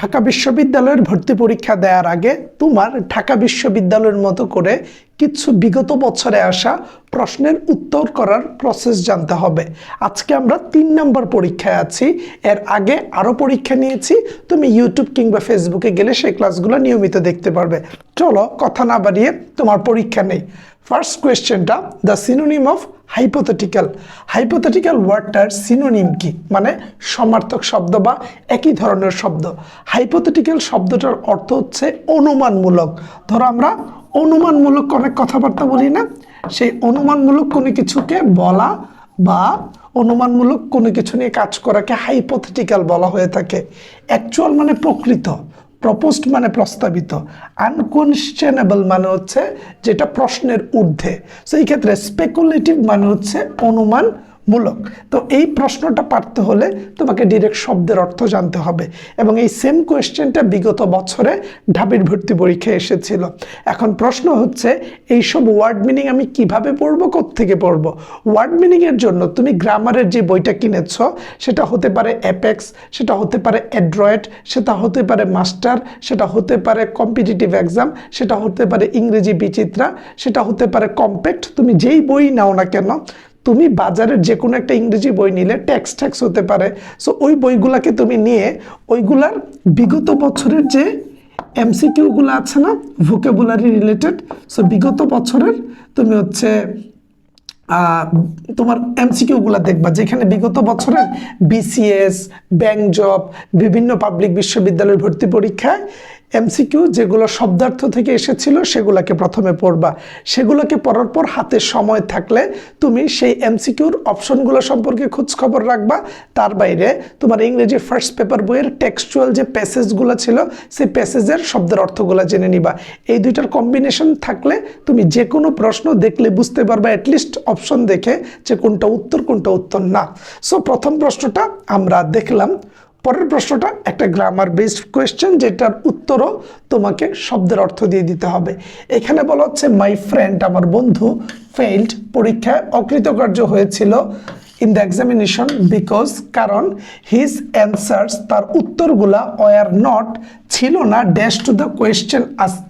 ঢাকা বিশ্ববিদ্যালয়ের ভর্তি পরীক্ষা দেওয়ার আগে তোমার ঢাকা বিশ্ববিদ্যালয়ের মতো করে কিছু বিগত বছরে আসা প্রশ্নের উত্তর করার প্রসেস জানতে হবে। আজকে আমরা তিন নম্বর পরীক্ষায় আছি। এর আগে আরও পরীক্ষা নিয়েছি। তুমি ইউটিউব কিংবা ফেসবুকে গেলে সেই ক্লাসগুলো নিয়মিত দেখতে পারবে। চলো কথা না বাড়িয়ে তোমার পরীক্ষা নেই। ফার্স্ট কোয়েশ্চেনটা the synonym of hypothetical hypothetical ওয়ার্ডটার synonym কি? মানে সমার্থক শব্দ বা একই ধরনের শব্দ। হাইপোথেটিক্যাল শব্দটার অর্থ হচ্ছে অনুমানমূলক। ধরো আমরা অনুমানমূলক অনেক কথাবার্তা বলি না। সেই অনুমানমূলক কোনো কিছুকে বলা বা অনুমানমূলক কোনো কিছু নিয়ে কাজ করাকে হাইপোথেটিক্যাল বলা হয়ে থাকে। অ্যাকচুয়াল মানে প্রকৃত প্রপোজড মানে প্রস্তাবিত। আনকনশ্চেনেবল মানে হচ্ছে যেটা প্রশ্নের ঊর্ধ্বে। সো এই ক্ষেত্রে স্পেকুলেটিভ মানে হচ্ছে অনুমান মূলক। তো এই প্রশ্নটা পারতে হলে তোমাকে ডিরেক্ট শব্দের অর্থ জানতে হবে। এবং এই সেম কোয়েশ্চেনটা বিগত বছরে ঢাবির ভর্তি পরীক্ষায় এসেছিল। এখন প্রশ্ন হচ্ছে, এইসব ওয়ার্ড মিনিং আমি কীভাবে পড়ব থেকে পড়ব? ওয়ার্ড মিনিংয়ের জন্য তুমি গ্রামারের যে বইটা কিনেছ, সেটা হতে পারে অ্যাপেক্স সেটা হতে পারে অ্যাড্রয়েড সেটা হতে পারে মাস্টার সেটা হতে পারে কম্পিটিটিভ এক্সাম সেটা হতে পারে ইংরেজি বিচিত্রা, সেটা হতে পারে কম্প্যাক্ট তুমি যেই বই নাও না কেন তুমি বাজারের যে কোনো একটা ইংরেজি বই নিলে ট্যাক্স ট্যাক্স হতে পারে। সো ওই বইগুলাকে তুমি নিয়ে ওইগুলার বিগত বছরের যে এমসিকিউগুলো আছে না ভোকেবুলারি রিলেটেড সো বিগত বছরের তুমি হচ্ছে তোমার এমসিকিউগুলো দেখবা, যেখানে বিগত বছরের বিসিএস ব্যাংক জব বিভিন্ন পাবলিক বিশ্ববিদ্যালয়ের ভর্তি পরীক্ষায় এমসিকিউ যেগুলো শব্দার্থ থেকে এসেছিল, সেগুলোকে প্রথমে পড়বা। সেগুলোকে পড়ার পর হাতে সময় থাকলে তুমি সেই এমসিকিউর অপশনগুলো সম্পর্কে খোঁজখবর রাখবা। তার বাইরে তোমার ইংরেজি ফার্স্ট পেপার বইয়ের টেক্সচুয়াল যে প্যাসেজগুলো ছিল, সেই প্যাসেজের শব্দের অর্থগুলো জেনে নিবা। এই দুইটার কম্বিনেশন থাকলে তুমি যে কোনো প্রশ্ন দেখলে বুঝতে পারবা অ্যাটলিস্ট অপশন দেখে যে কোনটা উত্তর কোনটা উত্তর না। সো প্রথম প্রশ্নটা আমরা দেখলাম পরের প্রশ্নটা, একটা গ্রামার বেসড কোয়েশ্চেন যেটার উত্তরও তোমাকে শব্দের অর্থ দিয়ে দিতে হবে। এখানে বলা হচ্ছে মাই ফ্রেন্ড আমার বন্ধু ফেইল্ড পরীক্ষায় অকৃতকার্য হয়েছিল ইন দ্য এক্সামিনেশন বিকজ কারণ হিজ অ্যান্সার্স তার উত্তরগুলা ওয়ার নট ছিল না dash to the question asked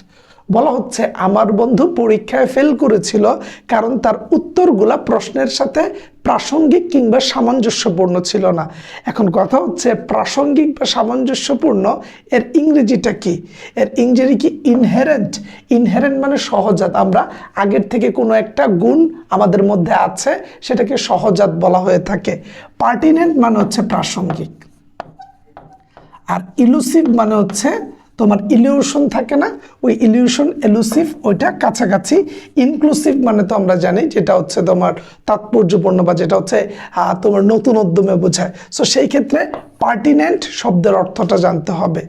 বলা হচ্ছে, আমার বন্ধু পরীক্ষায় ফেল করেছিল কারণ তার উত্তরগুলা প্রশ্নের সাথে প্রাসঙ্গিক কিংবা সামঞ্জস্যপূর্ণ ছিল না। এখন কথা হচ্ছে, প্রাসঙ্গিক বা সামঞ্জস্যপূর্ণ, এর ইংরেজিটা কি? এর ইংরেজি কি ইনহেরেন্ট ইনহেরেন্ট মানে সহজাত। আমরা আগের থেকে কোনো একটা গুণ আমাদের মধ্যে আছে, সেটাকে সহজাত বলা হয়ে থাকে। পার্টিনেন্ট মানে হচ্ছে প্রাসঙ্গিক। আর ইলুসিভ মানে হচ্ছে তোমার ইলিউশন থাকে না, ওই ইলিউশন এলুসিভ ওইটা কাছাকাছি ইনক্লুসিভ মানে তো আমরা জানি যেটা হচ্ছে তোমার তাৎপর্যপূর্ণ বা যেটা হচ্ছে তোমার নতুন উদ্যমে বোঝায়। সো সেই ক্ষেত্রে পার্টিনেন্ট শব্দের অর্থটা জানতে হবে।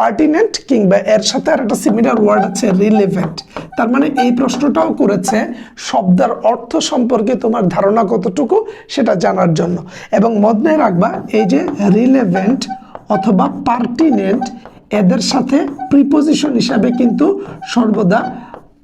পার্টিনেন্ট কিংবা এর সাথে আর একটা সিমিলার ওয়ার্ড আছে রিলেভেন্ট তার মানে এই প্রশ্নটাও করেছে শব্দের অর্থ সম্পর্কে তোমার ধারণা কতটুকু সেটা জানার জন্য। এবং মধ্যে রাখবা, এই যে রিলেভেন্ট অথবা পার্টিনেন্ট এদের সাথে প্রিপোজিশন হিসাবে কিন্তু সর্বদা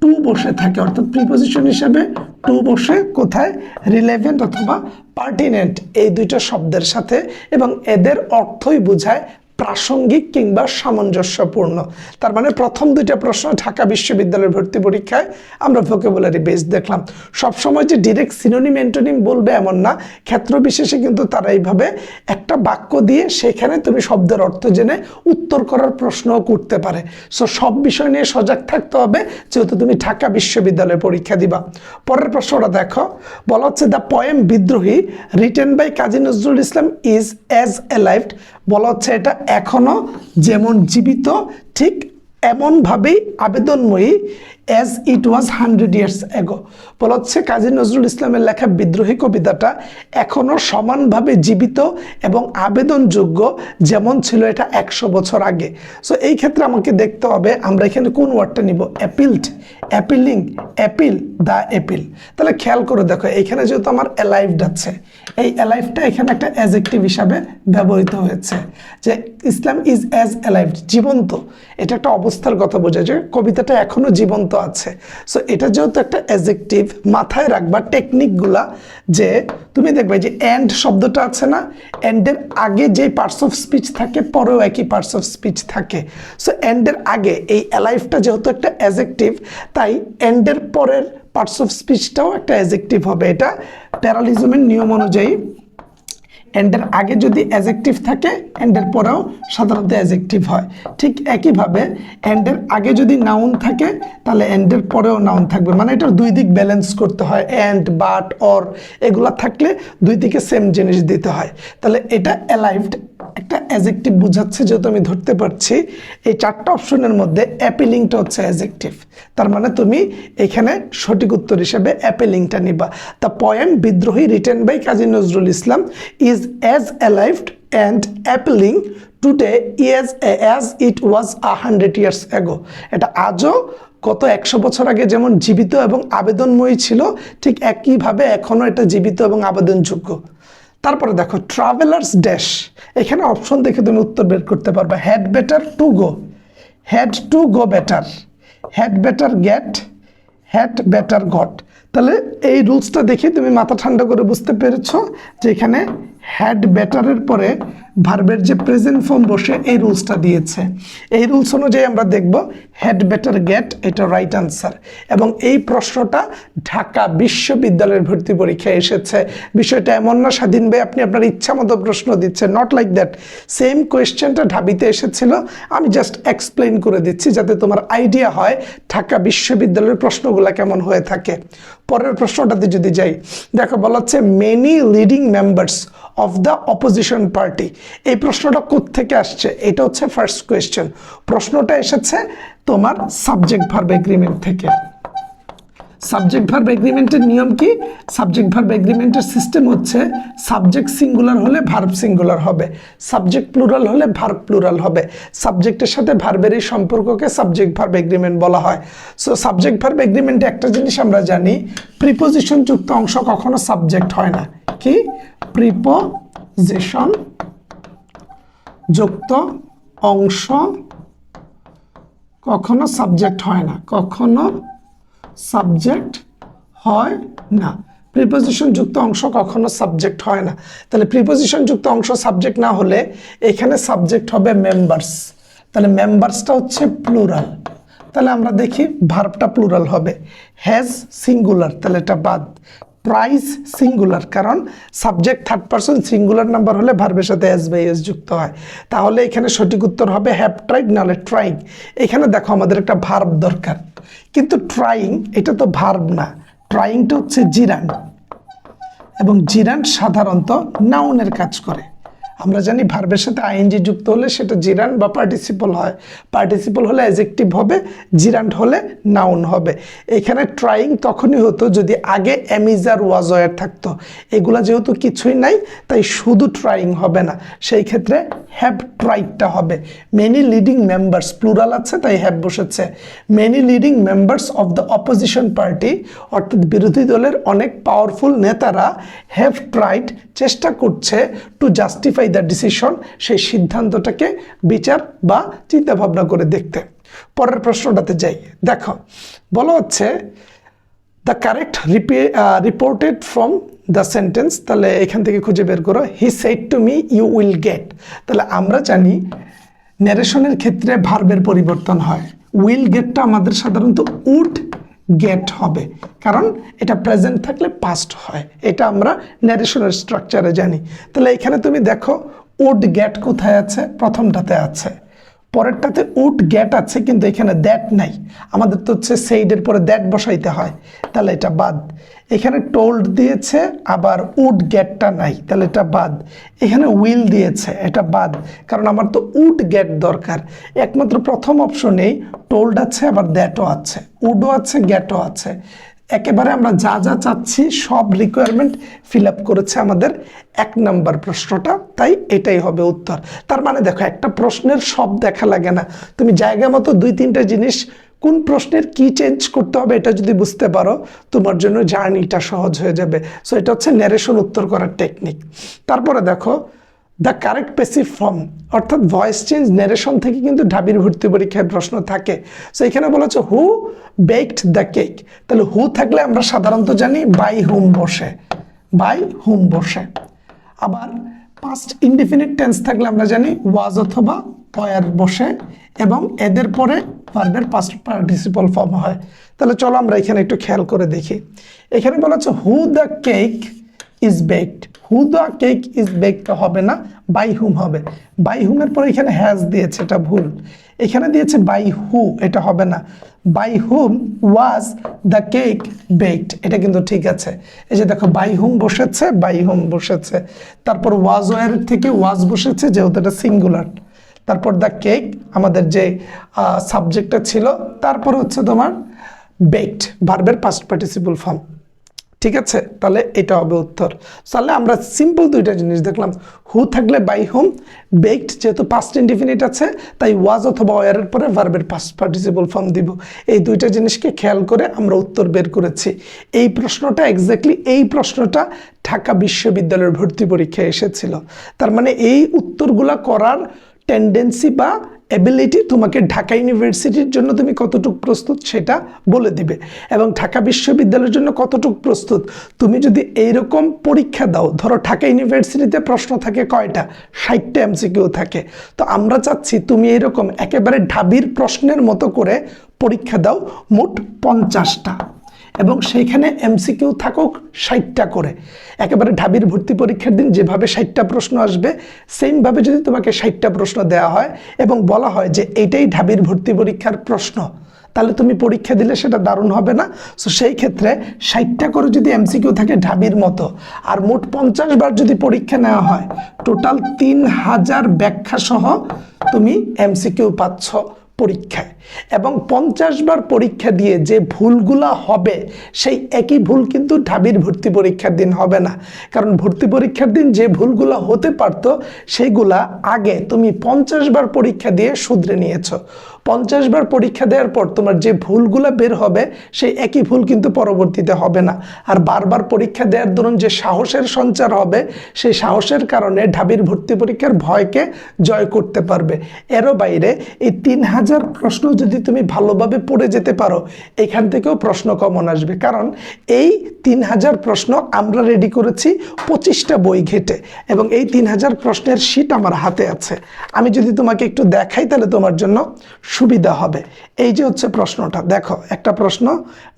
টু বসে থাকে। অর্থাৎ প্রিপোজিশন হিসাবে টু বসে কোথায়? রিলেভেন্ট অথবা পার্টিনেন্ট এই দুইটা শব্দের সাথে এবং এদের অর্থই বোঝায় প্রাসঙ্গিক কিংবা সামঞ্জস্যপূর্ণ। তার মানে প্রথম দুইটা প্রশ্ন ঢাকা বিশ্ববিদ্যালয়ের ভর্তি পরীক্ষায় আমরা ভোকেবুলারি বেস দেখলাম। সবসময় যে ডিরেক্ট সিনোনিম এন্টোনিম বলবে এমন না। ক্ষেত্র বিশেষে কিন্তু তারা এইভাবে একটা বাক্য দিয়ে সেখানে তুমি শব্দের অর্থ জেনে উত্তর করার প্রশ্নও করতে পারে। সো সব বিষয় নিয়ে সজাগ থাকতে হবে, যেহেতু তুমি ঢাকা বিশ্ববিদ্যালয়ে পরীক্ষা দিবা। পরের প্রশ্নটা দেখো। বলা হচ্ছে the poem Bidrohi written by Kazi Nazrul Islam is as alived বলা হচ্ছে, এটা এখনও যেমন জীবিত ঠিক এমনভাবেই আবেদনময়ী as it was hundred years ago বলা হচ্ছে কাজী নজরুল ইসলামের লেখা বিদ্রোহী কবিতাটা এখনও সমানভাবে জীবিত এবং আবেদনযোগ্য যেমন ছিল এটা একশো বছর আগে। সো এই ক্ষেত্রে আমাকে দেখতে হবে, আমরা এখানে কোন ওয়ার্ডটা নিব? Appealed appealing appeal the appeal তাহলে খেয়াল করে দেখো, এখানে যেহেতু আমার অ্যালাইভড আছে, এই অ্যালাইভটা এখানে একটা অ্যাজেক্টিভ হিসাবে ব্যবহৃত হয়েছে যে ইসলাম ইজ অ্যাজ অ্যালাইভড জীবন্ত। এটা একটা অবস্থা অবস্থার কথা বোঝায় যে কবিতাটা এখনও জীবন্ত আছে। সো এটা যেহেতু একটা অ্যাজেক্টিভ মাথায় রাখবা টেকনিকগুলা যে তুমি দেখবে যে অ্যান্ড শব্দটা আছে না অ্যান্ডের আগে যে পার্টস অফ স্পিচ থাকে, পরেও একই পার্টস অফ স্পিচ থাকে। সো অ্যান্ডের আগে এই অ্যালাইফটা যেহেতু একটা অ্যাজেক্টিভ তাই অ্যান্ডের পরের পার্টস অফ স্পিচটাও একটা অ্যাজেক্টিভ হবে। এটা প্যারালিজমের নিয়ম অনুযায়ী এন্ডের আগে যদি অ্যাজেক্টিভ থাকে এন্ডের পরেও সাধারণত অ্যাজেক্টিভ হয়। ঠিক একইভাবে এন্ডের আগে যদি নাউন থাকে, তাহলে এন্ডের পরেও নাউন থাকবে। মানে এটার দুই দিক ব্যালেন্স করতে হয়। অ্যান্ড বাট অর এগুলা থাকলে দুই দিকে সেম জিনিস দিতে হয়। তাহলে এটা অ্যালাইভড একটা অ্যাজেক্টিভ বোঝাচ্ছে যেহেতু আমি ধরতে পারছি, এই চারটা অপশনের মধ্যে অ্যাপিলিংটা হচ্ছে অ্যাজেক্টিভ তার মানে তুমি এখানে সঠিক উত্তর হিসেবে অ্যাপিলিংটা নিবা। The poem Bidrohi written by Kazi Nazrul Islam is as alived and appealing today is as it was a hundred years ago এটা আজও গত একশো বছর আগে যেমন জীবিত এবং আবেদনময়ী ছিল, ঠিক একইভাবে এখনও এটা জীবিত এবং আবেদনযোগ্য। তারপরে দেখো ট্রাভেলার্স ড্যাশ এখানে অপশন দেখে তুমি উত্তর বের করতে পারবে। Had better to go had to go better had better get had better got তাহলে এই রুলসটা দেখে তুমি মাথা ঠান্ডা করে বুঝতে পেরেছ যে এখানে হ্যাড বেটারের পরে ভার্বের যে প্রেজেন্ট ফর্ম বসে এই রুলসটা দিয়েছে। এই রুলস অনুযায়ী আমরা দেখব হ্যাড বেটার গেট এটা রাইট আনসার এবং এই প্রশ্নটা ঢাকা বিশ্ববিদ্যালয়ের ভর্তি পরীক্ষায় এসেছে। বিষয়টা এমন না, স্বাধীন ভাই, আপনি আপনার ইচ্ছা মতো প্রশ্ন দিচ্ছেন। নট লাইক দ্যাট সেম কোয়েশ্চেনটা ঢাবিতে এসেছিল। আমি জাস্ট এক্সপ্লেন করে দিচ্ছি যাতে তোমার আইডিয়া হয় ঢাকা বিশ্ববিদ্যালয়ের প্রশ্নগুলো কেমন হয়ে থাকে। পরের প্রশ্নটাতে যদি যাই, দেখো, বলা হচ্ছে many leading members of the opposition party এই প্রশ্নটা থেকে আসছে? এটা হচ্ছে ফার্স্ট কোয়েশ্চেন প্রশ্নটা এসেছে তোমার সাবজেক্ট ভার্ব এগ্রিমেন্ট থেকে। সাবজেক্ট ভার্ব এগ্রিমেন্টের নিয়ম কি? সাবজেক্ট ভার্ব এগ্রিমেন্টের সিস্টেম হচ্ছে সাবজেক্ট সিঙ্গুলার হলে ভার্ব সিঙ্গুলার হবে। সাবজেক্ট প্লুরাল হলে ভার্ব প্লুরাল হবে। সাবজেক্টের সাথে ভার্বের এই সম্পর্ককে সাবজেক্ট ভার্ব এগ্রিমেন্ট বলা হয়। সো সাবজেক্ট ভার্ব এগ্রিমেন্টে একটা জিনিস আমরা জানি প্রিপোজিশন যুক্ত অংশ কখনো সাবজেক্ট হয় না। কি? প্রিপোজিশন যুক্ত অংশ কখনো সাবজেক্ট হয় না, কখনো সাবজেক্ট হয় না। প্রিপোজিশন যুক্ত অংশ কখনো সাবজেক্ট হয় না। তাহলে প্রিপোজিশন যুক্ত অংশ সাবজেক্ট না হলে এখানে সাবজেক্ট হবে মেম্বার্স তাহলে মেম্বার্সটা হচ্ছে প্লুরাল তাহলে আমরা দেখি ভার্বটা প্লুরাল হবে। হ্যাজ সিঙ্গুলার তাহলে এটা বাদ। প্রাইস সিঙ্গুলার কারণ subject third person singular number হলে ভার্বের সাথে এস বাই এস যুক্ত হয়। তাহলে এখানে সঠিক উত্তর হবে হ্যাভ ট্রাইড নাহলে ট্রাইং এখানে দেখো আমাদের একটা ভার্ব দরকার। কিন্তু ট্রাইং এটা তো ভার্ব না। ট্রাইংটা হচ্ছে জিরান এবং জিরান সাধারণত নাউনের কাজ করে। আমরা জানি ভার্বের সাথে আইএনজি যুক্ত হলে সেটা জিরান বা পার্টিসিপল হয়। পার্টিসিপল হলে অ্যাজেক্টিভ হবে জিরান্ট হলে নাউন হবে। এখানে ট্রাইং তখনই হতো যদি আগে অ্যামিজার ওয়াজয়ার থাকতো। এগুলা যেহেতু কিছুই নাই, তাই শুধু ট্রাইং হবে না। সেই ক্ষেত্রে হ্যাভ ট্রাইডটা হবে। মেনি লিডিং মেম্বার্স প্লুরাল আছে, তাই হ্যাভ বসেছে। Many leading members of the opposition party অর্থাৎ বিরোধী দলের অনেক পাওয়ারফুল নেতারা হ্যাভ ট্রাইড চেষ্টা করছে টু জাস্টিফাই দ্য ডিসিশন সেই সিদ্ধান্তটাকে বিচার বা চিন্তা ভাবনা করে দেখতে। পরের প্রশ্নটাতে যাই। দেখো, বলা হচ্ছে the correct reported from the sentence তাহলে এখান থেকে খুঁজে বের করো he said to me you will get তাহলে আমরা জানি ন্যারেশনের ক্ষেত্রে ভার্বের পরিবর্তন হয়। উইল গেটটা আমাদের সাধারণত উড গেট হবে। কারণ এটা প্রেজেন্ট থাকলে পাস্ট হয়। এটা আমরা ন্যারেশনের স্ট্রাকচারে জানি। তাহলে এখানে তুমি দেখো উড গেট কোথায় আছে? প্রথমটাতে আছে। পরেরটাতে উড গ্যাট আছে, কিন্তু এখানে দ্যাট নাই। আমাদের তো হচ্ছে সেইডের পরে দ্যাট বসাইতে হয়। তাহলে এটা বাদ। এখানে টোল্ড দিয়েছে, আবার উড গ্যাটটা নাই। তাহলে এটা বাদ। এখানে উইল দিয়েছে, এটা বাদ। কারণ আমার তো উড গ্যাট দরকার। একমাত্র প্রথম অপশনেই টোল্ড আছে, আবার দ্যাটও আছে। উডও আছে গ্যাটও আছে। একেবারে আমরা যা যা চাচ্ছি, সব রিকোয়ারমেন্ট ফিল আপ করেছে আমাদের এক নাম্বার প্রশ্নটা। তাই এটাই হবে উত্তর। তার মানে দেখো, একটা প্রশ্নের সব দেখা লাগে না। তুমি জায়গা মতো দুই তিনটা জিনিস, কোন প্রশ্নের কি চেঞ্জ করতে হবে এটা যদি বুঝতে পারো, তোমার জন্য জার্নিটা সহজ হয়ে যাবে। সো এটা হচ্ছে ন্যারেশন উত্তর করার টেকনিক তারপরে দেখো দ্য কারেক্ট পেসিভ ফর্ম অর্থাৎ ভয়েস চেঞ্জ নেরেশন থেকে কিন্তু ঢাবির ভর্তি পরীক্ষায় প্রশ্ন থাকে। সো এখানে বলা হচ্ছে হু বেকড দ্য কেক তাহলে হু থাকলে আমরা সাধারণত জানি বাই হুম বসে। বাই হুম বসে। আবার পাস্ট ইনডিফিনিট টেন্স থাকলে আমরা জানি ওয়াজ অথবা পয়ার বসে এবং এদের পরে ভার্বের পাস্ট পার্টিসিপল ফর্ম হয়। তাহলে চলো আমরা এখানে একটু খেয়াল করে দেখি। এখানে বলা হচ্ছে who the cake is baked who the cake is baked হবে না বাই হুম হবে? বাই হুমের পরে এখানে হ্যাজ দিয়েছে, এটা ভুল। এখানে দিয়েছে বাই হু এটা হবে না। By whom was the cake baked এটা কিন্তু ঠিক আছে। এই যে দেখো বাই হুম বসেছে বাই হুম বসেছে। তারপর ওয়াজ ওয়ার থেকে ওয়াজ বসেছে, যেহেতু এটা সিঙ্গুলার তারপর দ্য কেক আমাদের যে সাবজেক্টটা ছিল, তারপর হচ্ছে তোমার বেকড ভার্বের পাস্ট পার্টিসিপল ফর্ম ঠিক আছে? তাহলে এটা হবে উত্তর। তাহলে আমরা সিম্পল দুইটা জিনিস দেখলাম। হু থাকলে বাই হোম বেকড যেহেতু পাস্ট ইনডিফিনিট আছে, তাই ওয়াজ অথবা ওয়ারের পরে ভার্বের পাস্ট পার্টিসিপল ফর্ম দিব। এই দুইটা জিনিসকে খেয়াল করে আমরা উত্তর বের করেছি। এই প্রশ্নটা এক্স্যাক্টলি এই প্রশ্নটা ঢাকা বিশ্ববিদ্যালয়ের ভর্তি পরীক্ষায় এসেছিল। তার মানে এই উত্তরগুলা করার টেন্ডেন্সি বা এবিলিটি তোমাকে ঢাকা ইউনিভার্সিটির জন্য তুমি কতটুকু প্রস্তুত সেটা বলে দিবে। এবং ঢাকা বিশ্ববিদ্যালয়ের জন্য কতটুকু প্রস্তুত? তুমি যদি এইরকম পরীক্ষা দাও, ধরো ঢাকা ইউনিভার্সিটিতে প্রশ্ন থাকে কয়টা? ষাটটা এমসিকিউ থাকে। তো আমরা চাচ্ছি তুমি এরকম একেবারে ঢাবির প্রশ্নের মতো করে পরীক্ষা দাও, মোট পঞ্চাশটা। এবং সেইখানে এমসিকিউ থাকুক ষাটটা করে। একেবারে ঢাবির ভর্তি পরীক্ষার দিন যেভাবে ষাটটা প্রশ্ন আসবে, সেমভাবে যদি তোমাকে ষাটটা প্রশ্ন দেওয়া হয় এবং বলা হয় যে এইটাই ঢাবির ভর্তি পরীক্ষার প্রশ্ন, তাহলে তুমি পরীক্ষা দিলে সেটা দারুণ হবে না। সো সেই ক্ষেত্রে ষাটটা করে যদি এমসিকিউ থাকে ঢাবির মতো, আর মোট পঞ্চাশ বার যদি পরীক্ষা নেওয়া হয়, টোটাল তিন হাজার ব্যাখ্যাসহ তুমি এমসিকিউ পাচ্ছ। পরীক্ষায়। এবং পঞ্চাশ বার পরীক্ষা দিয়ে যে ভুলগুলা হবে, সেই একই ভুল কিন্তু ঢাবির ভর্তি পরীক্ষার দিন হবে না। কারণ ভর্তি পরীক্ষার দিন যে ভুলগুলো হতে পারতো সেইগুলা আগে তুমি পঞ্চাশ বার পরীক্ষা দিয়ে শুধরে নিয়েছো। পঞ্চাশ বার পরীক্ষা দেওয়ার পর তোমার যে ভুলগুলো বের হবে, সেই একই ভুল কিন্তু পরবর্তীতে হবে না। আর বারবার পরীক্ষা দেওয়ার দরুন যে সাহসের সঞ্চার হবে, সেই সাহসের কারণে ঢাবির ভর্তি পরীক্ষার ভয়কে জয় করতে পারবে। এরও বাইরে এই তিন হাজার প্রশ্ন যদি তুমি ভালোভাবে পড়ে যেতে পারো, এখান থেকেও প্রশ্ন কমন আসবে। কারণ এই তিন হাজার প্রশ্ন আমরা রেডি করেছি পঁচিশটা বই ঘেটে এবং এই তিন হাজার প্রশ্নের শীট আমার হাতে আছে। আমি যদি তোমাকে একটু দেখাই তাহলে তোমার জন্য সুবিধা হবে। এই যে হচ্ছে প্রশ্নটা দেখো একটা প্রশ্ন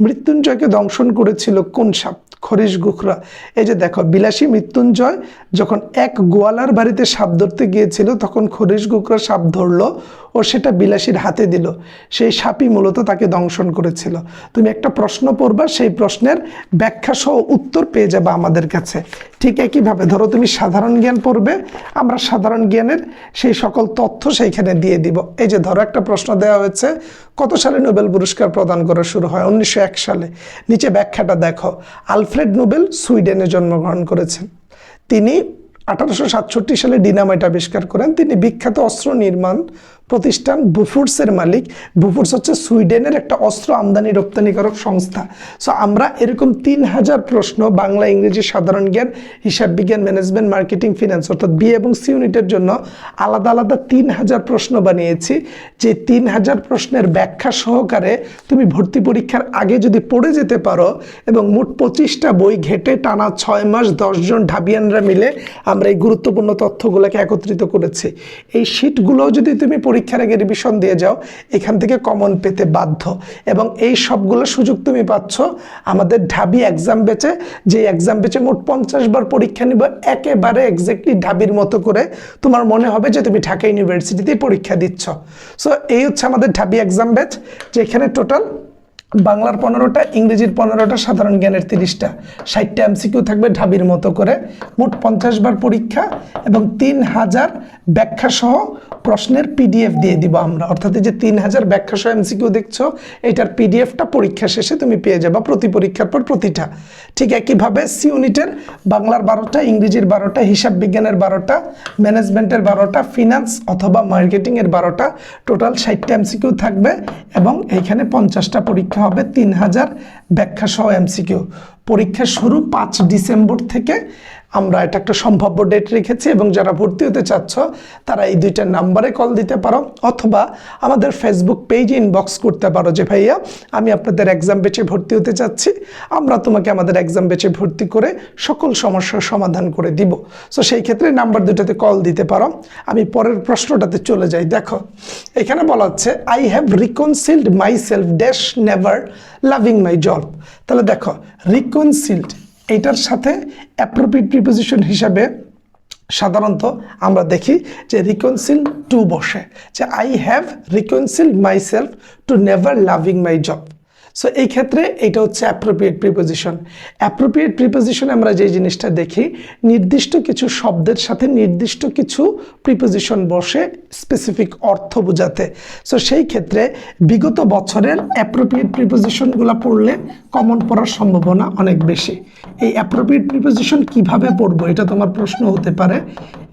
মৃত্যুঞ্জয়কে দংশন করেছিল কোন সাপ? খরিশ গুখরা। এই যে দেখো, বিলাসী মৃত্যুঞ্জয় যখন এক গোয়ালার বাড়িতে সাপ ধরতে গিয়েছিল, তখন খরিশ গুখরা সাপ ধরলো ও সেটা বিলাসীর হাতে দিল। সেই সাপই মূলত তাকে দংশন করেছিল। তুমি একটা প্রশ্ন পড়বা, সেই প্রশ্নের ব্যাখ্যা সহ উত্তর পেয়ে যাবে আমাদের কাছে। ঠিক একইভাবে ধরো, তুমি সাধারণ জ্ঞান পড়বে, আমরা সাধারণ জ্ঞানের সেই সকল তথ্য সেইখানে দিয়ে দিব। এই যে ধরো, একটা প্রশ্ন দেওয়া হয়েছে, কত সালে নোবেল পুরস্কার প্রদান করা শুরু হয়? উনিশশো এক সালে। নিচে ব্যাখ্যাটা দেখো আলফ্রেড নোবেল সুইডেনে জন্মগ্রহণ করেছেন। তিনি আঠারোশো সাতষট্টি সালে ডিনামাইট আবিষ্কার করেন। তিনি বিখ্যাত অস্ত্র নির্মাণ প্রতিষ্ঠান বুফুর্সের মালিক। বুফুর্স হচ্ছে সুইডেনের একটা অস্ত্র আমদানি রপ্তানিকারক সংস্থা। সো আমরা এরকম তিন হাজার প্রশ্ন বাংলা, ইংরেজি, সাধারণ জ্ঞান, হিসাব বিজ্ঞান ম্যানেজমেন্ট মার্কেটিং ফিনান্স অর্থাৎ বি এবং সি ইউনিটের জন্য আলাদা আলাদা তিন হাজার প্রশ্ন বানিয়েছি। যে তিন হাজার প্রশ্নের ব্যাখ্যা সহকারে তুমি ভর্তি পরীক্ষার আগে যদি পড়ে যেতে পারো এবং মোট পঁচিশটা বই ঘেটে টানা ছয় মাস দশজন ঢাবিয়ানরা মিলে আমরা এই গুরুত্বপূর্ণ তথ্যগুলোকে একত্রিত করেছি। এই শিটগুলোও যদি তুমি পরীক্ষার আগে রিভিশন দিয়ে যাও, এখান থেকে কমন পেতে বাধ্য। এবং এই সবগুলো সুযোগ তুমি পাচ্ছ। আমাদের ঢাবি এক্সাম বেচে যে এক্সাম বেচে মোট পঞ্চাশ বার পরীক্ষা নিব, একেবারে এক্স্যাক্টলি ঢাবির মতো করে তোমার মনে হবে যে তুমি ঢাকা ইউনিভার্সিটিতেই পরীক্ষা দিচ্ছ। সো এই হচ্ছে আমাদের ঢাবি এক্সাম বেচ যেখানে টোটাল বাংলার পনেরোটা, ইংরেজির পনেরোটা, সাধারণ জ্ঞানের তিরিশটা। ষাটটা এমসিকিউ থাকবে ঢাবির মতো করে। মোট পঞ্চাশ বার পরীক্ষা এবং তিন হাজার ব্যাখ্যাসহ প্রশ্নের পিডিএফ দিয়ে দিব আমরা। অর্থাৎ যে তিন হাজার ব্যাখ্যাসহ এমসিকিউ দেখছ, এটার পিডিএফটা পরীক্ষা শেষে তুমি পেয়ে যাবা। প্রতি পরীক্ষার পর প্রতিটা। ঠিক একইভাবে সি ইউনিটের বাংলার বারোটা, ইংরেজির বারোটা, হিসাব বিজ্ঞানের বারোটা ম্যানেজমেন্টের বারোটা ফিনান্স অথবা মার্কেটিংয়ের বারোটা টোটাল ষাটটা এমসিকিউ থাকবে এবং এইখানে পঞ্চাশটা পরীক্ষা হবে, তিন হাজার ব্যাখ্যাসহ এমসিকিউ পরীক্ষা শুরু পাঁচ ডিসেম্বর থেকে আমরা এটা একটা সম্ভাব্য ডেট রেখেছি এবং যারা ভর্তি হতে চাচ্ছ, তারা এই দুইটা নাম্বারে কল দিতে পারো অথবা আমাদের ফেসবুক পেজে ইনবক্স করতে পারো যে, ভাইয়া, আমি আপনাদের এক্সাম বেচে ভর্তি হতে চাচ্ছি। আমরা তোমাকে আমাদের এক্সাম বেচে ভর্তি করে সকল সমস্যার সমাধান করে দিব। সো সেই ক্ষেত্রে নাম্বার দুটাতে কল দিতে পারো। আমি পরের প্রশ্নটাতে চলে যাই। দেখো, এখানে বলা হচ্ছে I have reconciled myself dash never loving my job তাহলে দেখো রিকনসিল্ড এটার সাথে অ্যাপ্রোপ্রিয়েট প্রিপোজিশন হিসাবে সাধারণত আমরা দেখি যে রিকনসিল টু বসে, যে I have reconcile myself to never loving my job so এই ক্ষেত্রে এটা হচ্ছে অ্যাপ্রোপ্রিয়েট প্রিপোজিশন অ্যাপ্রোপ্রিয়েট প্রিপোজিশন আমরা যে জিনিসটা দেখি, নির্দিষ্ট কিছু শব্দের সাথে নির্দিষ্ট কিছু প্রিপোজিশন বসে স্পেসিফিক অর্থ বোঝাতে। সো সেই ক্ষেত্রে বিগত বছরের অ্যাপ্রোপ্রিয়েট প্রিপোজিশনগুলো পড়লে কমন পড়ার সম্ভাবনা অনেক বেশি। এই অ্যাপ্রোপ্রিয়েট প্রিপোজিশন কীভাবে পড়ব, এটা তোমার প্রশ্ন হতে পারে।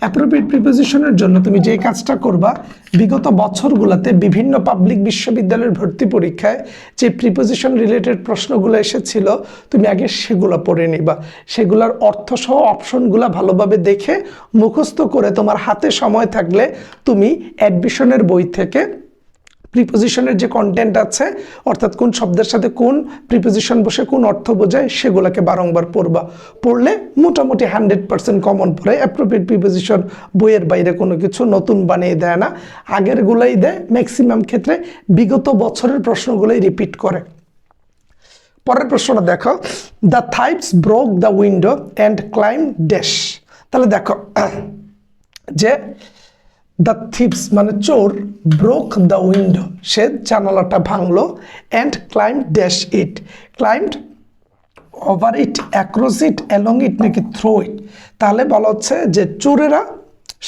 অ্যাপ্রোপ্রিয়েট প্রিপোজিশনের জন্য তুমি যে কাজটা করবা, বিগত বছরগুলোতে বিভিন্ন পাবলিক বিশ্ববিদ্যালয়ের ভর্তি পরীক্ষায় যে প্রিপোজিশন রিলেটেড প্রশ্নগুলো এসেছিল, তুমি আগে সেগুলো পড়ে নিবা। সেগুলোর অর্থসহ অপশনগুলো ভালোভাবে দেখে মুখস্থ করে তোমার হাতে সময় থাকলে তুমি অ্যাডমিশনের বই থেকে প্রিপোজিশনের যে কন্টেন্ট আছে, অর্থাৎ কোন শব্দের সাথে কোন প্রিপোজিশন বসে কোন অর্থ বোঝায়, সেগুলোকে বারংবার পড়বা। পড়লে মোটামুটি হান্ড্রেড পার্সেন্ট কমন পড়ে অ্যাপ্রোপ্রিয়েট প্রিপোজিশন বইয়ের বাইরে কোনো কিছু নতুন বানিয়ে দেয় না। আগেরগুলোই দেয় ম্যাক্সিমাম ক্ষেত্রে বিগত বছরের প্রশ্নগুলোই রিপিট করে। পরের প্রশ্নটা দেখো the thieves broke the window and climb dash তাহলে দেখো, যে দ্য থিপস মানে চোর ব্রোক দ্য উইন্ডো সে জানালাটা ভাঙলো and climb dash it climbed over it across it along it নাকি থ্রো ইট তাহলে বলা হচ্ছে যে চোরেরা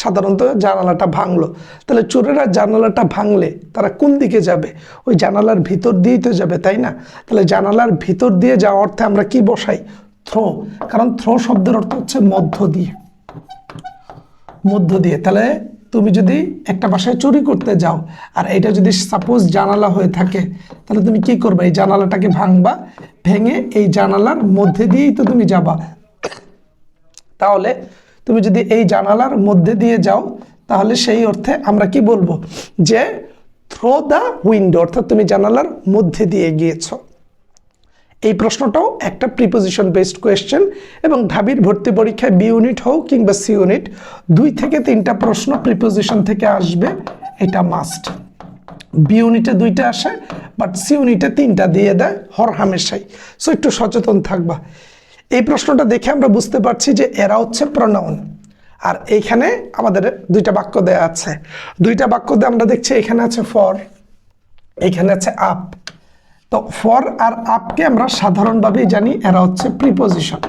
সাধারণত জানালাটা ভাঙলো। তাহলে চোরেরা জানালাটা ভাঙলে তারা কোন দিকে যাবে? ওই জানালার ভিতর দিয়েই তো যাবে, তাই না? তাহলে জানালার ভিতর দিয়ে যাওয়া অর্থে আমরা কি বসাই? থ্রো কারণ থ্রো শব্দের অর্থ হচ্ছে মধ্য দিয়ে। মধ্য দিয়ে। তাহলে তুমি যদি একটা বাসায় চুরি করতে যাও আর এটা যদি সাপোজ জানালা হয়ে থাকে, তাহলে তুমি কি করবে? এই জানালাটাকে ভাঙবা, ভেঙে এই জানালার মধ্যে দিয়েই তো তুমি যাবা। তাহলে তুমি যদি এই জানালার মধ্যে দিয়ে যাও, তাহলে সেই অর্থে আমরা কি বলব? যে থ্রো দ্য উইন্ডো অর্থাৎ তুমি জানালার মধ্যে দিয়ে গিয়েছো। এই প্রশ্নটাও একটা প্রিপোজিশন বেসড কোয়েশ্চেন এবং ঢাবির ভর্তি পরীক্ষায় বি ইউনিট হোক কিংবা সি ইউনিট দুই থেকে তিনটা প্রশ্ন প্রিপোজিশন থেকে আসবে, এটা মাস্ট বি ইউনিটে দুইটা আসে বাট সি ইউনিটে তিনটা দিয়ে দেয়, হর হামেশাই। সো একটু সচেতন থাকবা। এই প্রশ্নটা দেখে আমরা বুঝতে পারছি যে এরা হচ্ছে প্রনাউন আর এইখানে আমাদের দুইটা বাক্য দেয়া আছে। দুইটা বাক্য দিয়ে আমরা দেখছি এখানে আছে ফর এখানে আছে আপ তো ফর আর আপকে আমরা সাধারণভাবেই জানি, এরা হচ্ছে প্রিপোজিশন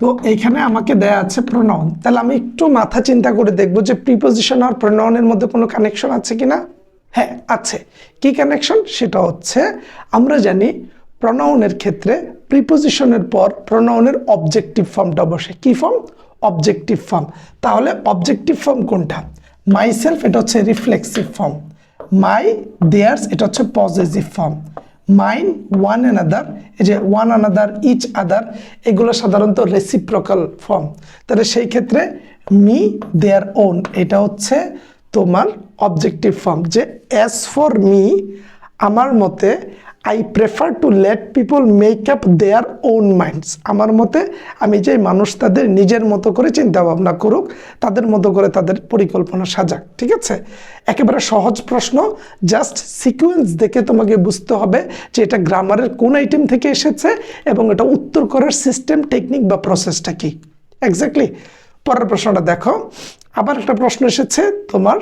তো এখানে আমাকে দেয়া আছে প্রোনাউন তাহলে আমি একটু মাথা চিন্তা করে দেখব যে প্রিপোজিশন আর প্রোনাউনের মধ্যে কোনো কানেকশন আছে কিনা? হ্যাঁ আছে। কি কানেকশন সেটা হচ্ছে আমরা জানি প্রোনাউনের ক্ষেত্রে প্রিপোজিশনের পর প্রোনাউনের অবজেক্টিভ ফর্মটা বসে। কি ফর্ম অবজেক্টিভ ফর্ম তাহলে অবজেক্টিভ ফর্ম কোনটা? মাইসেলফ এটা হচ্ছে রিফ্লেক্সিভ ফর্ম মাই দেয়ার্স এটা হচ্ছে positive form mine one another এই যে ওয়ান অ্যানাদার ইচ আদার এগুলো সাধারণত রেসিপ্রোকাল ফর্ম তাহলে সেই ক্ষেত্রে মি দেয়ার ওন এটা হচ্ছে তোমার অবজেক্টিভ ফর্ম যে অ্যাজ ফর মি আমার মতে I prefer to let people make up their own minds আমার মতে, আমি যে মানুষ তাদের নিজের মতো করে চিন্তা ভাবনা করুক, তাদের মতো করে তাদের পরিকল্পনা সাজাক, ঠিক আছে? একেবারে সহজ প্রশ্ন জাস্ট সিকুয়েন্স দেখে তোমাকে বুঝতে হবে যে এটা গ্রামারের কোন আইটেম থেকে এসেছে এবং এটা উত্তর করার সিস্টেম টেকনিক বা প্রসেসটা কি। এক্স্যাক্টলি পরের প্রশ্নটা দেখো। আবার একটা প্রশ্ন এসেছে তোমার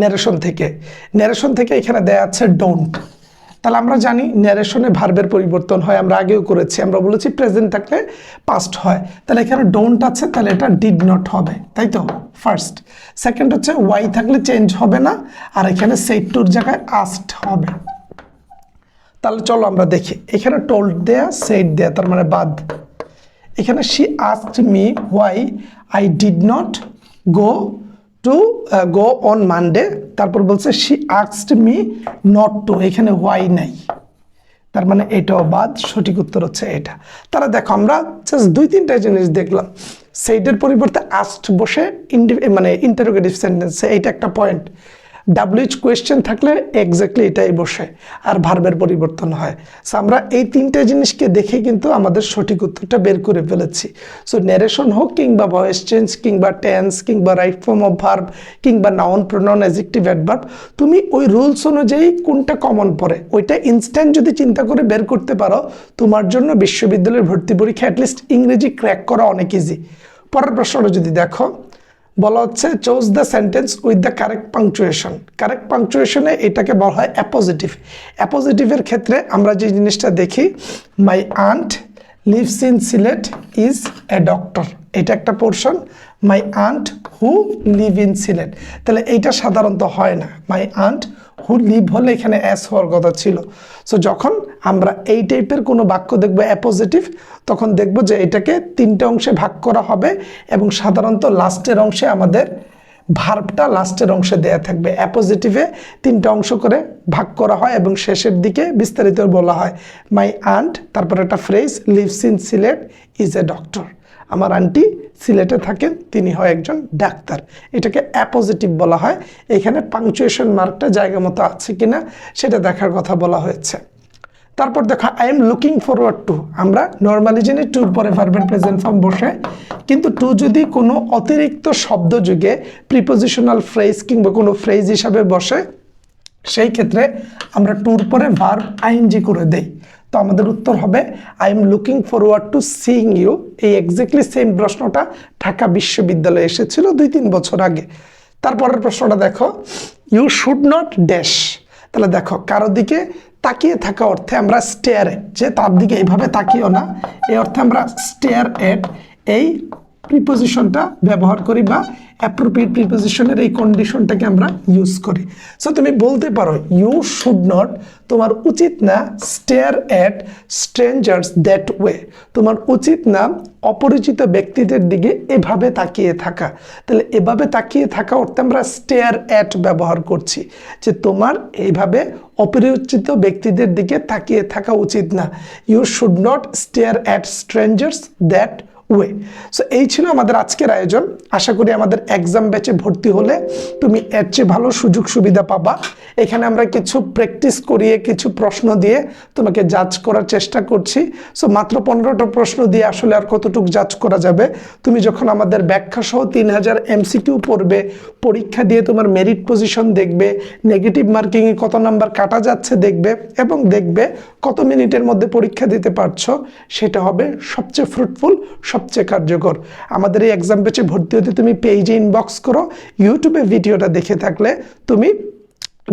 ন্যারেশন থেকে। ন্যারেশন থেকে এখানে দেয়া আছে ডোন্ট তাহলে আমরা জানি ন্যারেশনে ভার্বের পরিবর্তন হয়, আমরা আগেও করেছি, আমরা বলেছি প্রেজেন্ট থাকলে পাস্ট হয়। তাহলে এখানে ডোন্ট আছে, তাহলে এটা ডিড নট হবে, তাই তো? ফার্স্ট সেকেন্ড হচ্ছে ওয়াই থাকলে চেঞ্জ হবে না, আর এখানে সেট টুর জায়গায় আস্ট হবে। তাহলে চলো আমরা দেখি, এখানে টোল্ড দেয়া সেট দেয়া, তার মানে বাদ। এখানে she asked me why I did not go to go on Monday তারপর বলছে শি আক্সড মি নট টু এখানে হোয়াই নাই। তার মানে এটাও বাদ, সঠিক উত্তর হচ্ছে এটা। তাহলে দেখো, আমরা জাস্ট দুই, তিনটা জিনিস দেখলাম। সেইটার পরিবর্তে আস্ট বসে ইন্ডি- মানে ইন্টারোগেটিভ সেন্টেন্স এইটা একটা পয়েন্ট ডাব্লিউএইচ কোয়েশ্চেন থাকলে এক্স্যাক্টলি এটাই বসে আর ভার্বের পরিবর্তন হয়। সো আমরা এই তিনটে জিনিসকে দেখে কিন্তু আমাদের সঠিক উত্তরটা বের করে ফেলেছি। সো ন্যারেশন হোক কিংবা ভয়েস চেঞ্জ কিংবা টেন্স কিংবা রাইট ফর্ম অফ ভার্ব কিংবা নাউন প্রোনাউন অ্যাজেক্টিভ অ্যাডভার্ব তুমি ওই রুলস অনুযায়ী কোনটা কমন পড়ে, ওইটা ইনস্ট্যান্ট যদি চিন্তা করে বের করতে পারো, তোমার জন্য বিশ্ববিদ্যালয়ের ভর্তি পরীক্ষা অ্যাটলিস্ট ইংরেজি ক্র্যাক করা অনেক ইজি পরের প্রশ্নটা যদি দেখো। বলা হচ্ছে choose the sentence with the correct punctuation correct পাংচুয়েশনে এটাকে বলা হয় অ্যাপোজিটিভ অ্যাপোজিটিভের ক্ষেত্রে আমরা যে জিনিসটা দেখি my aunt lives in Sylhet is a doctor এটা একটা portion my aunt who live in Sylhet তাহলে এইটা সাধারণত হয় না। মাই আন্ট হু লিভ হলে এখানে অ্যাস হওয়ার কথা ছিল। সো যখন আমরা এই টাইপের কোনো বাক্য দেখব অ্যাপোজিটিভ তখন দেখব যে এটাকে তিনটে অংশে ভাগ করা হবে এবং সাধারণত লাস্টের অংশে আমাদের ভার্বটা লাস্টের অংশে দেয়া থাকবে। অ্যাপোজিটিভে তিনটা অংশ করে ভাগ করা হয় এবং শেষের দিকে বিস্তারিত বলা হয়। মাই আন্ট তারপর একটা phrase lives in Sylhet is a doctor আমার আন্টি সিলেটে থাকেন, তিনি হয় একজন ডাক্তার। এটাকে অ্যাপোজিটিভ বলা হয়। এখানে পাংচুয়েশন মার্কটা জায়গা মতো আছে কিনা সেটা দেখার কথা বলা হয়েছে। তারপর দেখো I am looking forward to আমরা নর্মালি জানি টুর পরে ভার্বের প্রেজেন্ট ফর্ম বসে। কিন্তু টু যদি কোনো অতিরিক্ত শব্দ যুগে প্রিপোজিশনাল ফ্রেজ কিংবা কোনো ফ্রেজ হিসাবে বসে, সেই ক্ষেত্রে আমরা টুর পরে ভার্ব আইএনজি করে দেই। তো আমাদের উত্তর হবে I am looking forward to seeing you এই এক্স্যাক্টলি সেম প্রশ্নটা ঢাকা বিশ্ববিদ্যালয়ে এসেছিল দুই তিন বছর আগে। তারপরের প্রশ্নটা দেখো ইউ শুড নট ড্যাশ তাহলে দেখো, কারও দিকে তাকিয়ে থাকা অর্থে আমরা স্টেয়ার এট যে তার দিকে এইভাবে তাকিও না, এই অর্থে আমরা স্টেয়ার এট এই প্রিপোজিশনটা ব্যবহার করি বা অ্যাপ্রোপ্রিয়েট প্রিপোজিশনের এই কন্ডিশনটাকে আমরা ইউজ করি। সো তুমি বলতে পারো ইউ শুড নট তোমার উচিত না stare at strangers that way তোমার উচিত না অপরিচিত ব্যক্তিদের দিকে এভাবে তাকিয়ে থাকা। তাহলে এভাবে তাকিয়ে থাকা অর্থে আমরা স্টেয়ার অ্যাট ব্যবহার করছি। যে তোমার এইভাবে অপরিচিত ব্যক্তিদের দিকে তাকিয়ে থাকা উচিত না। You should not stare at strangers that way so এই ছিল আমাদের আজকের আয়োজন। আশা করি আমাদের এক্সাম ব্যাচে ভর্তি হলে তুমি এর চেয়ে ভালো সুযোগ সুবিধা পাবা। এখানে আমরা কিছু প্র্যাকটিস করিয়ে, কিছু প্রশ্ন দিয়ে তোমাকে জাজ করার চেষ্টা করছি। সো মাত্র পনেরোটা প্রশ্ন দিয়ে আসলে আর কতটুকু জাজ করা যাবে? তুমি যখন আমাদের ব্যাখ্যা সহ তিন হাজার এমসিকিউ পড়বে, পরীক্ষা দিয়ে তোমার মেরিট পজিশন দেখবে নেগেটিভ মার্কিংয়ে কত নাম্বার কাটা যাচ্ছে দেখবে এবং দেখবে কত মিনিটের মধ্যে পরীক্ষা দিতে পারছ, সেটা হবে সবচেয়ে ফ্রুটফুল সবচেয়ে কার্যকর। আমাদের এই এক্সাম ব্যাচে ভর্তি হতে তুমি পেজে ইনবক্স করো ইউটিউবে ভিডিওটা দেখে থাকলে তুমি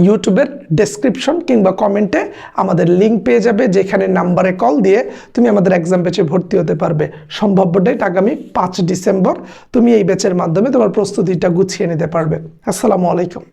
ইউটিউবের ডেসক্রিপশন কিংবা কমেন্টে আমাদের লিঙ্ক পেয়ে যাবে, যেখানে নাম্বারে কল দিয়ে তুমি আমাদের এক্সাম ব্যাচে ভর্তি হতে পারবে। সম্ভাব্য ডেট আগামী পাঁচ ডিসেম্বর। তুমি এই ব্যাচের মাধ্যমে তোমার প্রস্তুতিটা গুছিয়ে নিতে পারবে। আসসালামু আলাইকুম।